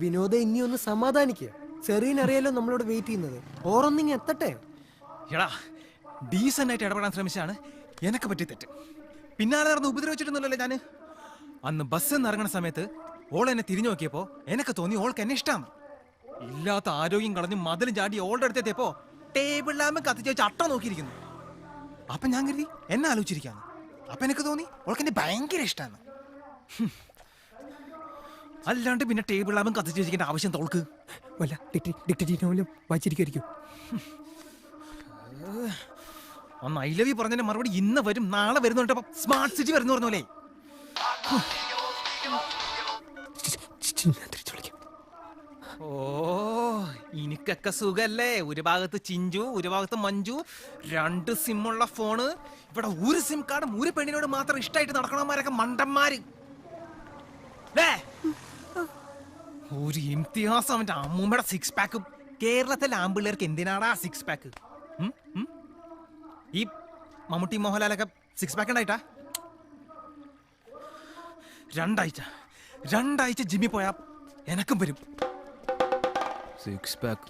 വിനോദ ഇനി ഒന്ന് സമാധാനിക്കുക ചെറിയനറിയാലോ നമ്മളോട് വെയിറ്റ് ചെയ്യുന്നത്. ഓറൊന്നിങ് എത്തട്ടെ? എടാ ഡീസന്റ് ആയിട്ട് ഇടപെടാൻ ശ്രമിച്ചാണ് എനക്ക് പറ്റി തെറ്റ്. പിന്നാലെ നടന്ന് ഉപദ്രവിച്ചിട്ടൊന്നുമല്ലല്ലോ ഞാൻ അന്ന് ബസ് എന്ന് ഇറങ്ങുന്ന സമയത്ത് ഓൾ എന്നെ തിരിഞ്ഞു നോക്കിയപ്പോ എനക്ക് തോന്നി ഓൾക്ക് എന്നെ ഇഷ്ടമാണ് ഇല്ലാത്ത ആരോഗ്യം കളഞ്ഞ് മതിലും ചാടി ഓളുടെ അടുത്തെത്തിയപ്പോ ടേബിൾ ലാമ്പ് കത്തിച്ച് വെച്ച് അട്ട നോക്കിയിരിക്കുന്നു. അപ്പൊ ഞാൻ കരുതി എന്നെ ആലോചിച്ചിരിക്കാന്ന് അപ്പൊ എനിക്ക് തോന്നി ഓൾക്ക് എന്നെ ഭയങ്കര ഇഷ്ടമാണ് അല്ലാണ്ട് പിന്നെ ടേബിൾ ലാമ്പും കത്തിച്ച് വെച്ചിരിക്കേണ്ട ആവശ്യം തോൾക്ക്. വല്ല ഡിക്റ്റേറ്റീവ് നോവലും വായിച്ചിരിക്കും ഒന്ന് ഐ ലവ് യു പറഞ്ഞതിന്റെ മറുപടി ഇന്ന് വരും നാളെ വരുന്നുണ്ട് സ്മാർട്ട് സിറ്റി വരുന്നു പറഞ്ഞോലേ ഓ ഇനിക്കൊക്കെ സുഖല്ലേ? ഒരു ഭാഗത്ത് ചിഞ്ചു ഒരു ഭാഗത്ത് മഞ്ജു രണ്ട് സിമ്മുള്ള ഫോണ് ഇവിടെ ഒരു സിം കാർഡും ഒരു പെണ്ണിനോട് മാത്രം ഇഷ്ടമായിട്ട് നടക്കണമാരൊക്കെ മണ്ടന്മാര്. ഒരു ഇംതിഹാസം അവന്റെ അമ്മൂമ്മയുടെ സിക്സ് പാക്കും കേരളത്തിലെ ആമ്പിള്ളേർക്ക് എന്തിനാടാ സിക്സ് പാക്ക് ഈ മമ്മൂട്ടി മോഹൻലാലൊക്കെ സിക്സ് പാക്ക് ഉണ്ടായിട്ടാ? രണ്ടാഴ്ച. രണ്ടാഴ്ച ജിമ്മി പോയാ എനക്കും വരും. Six pack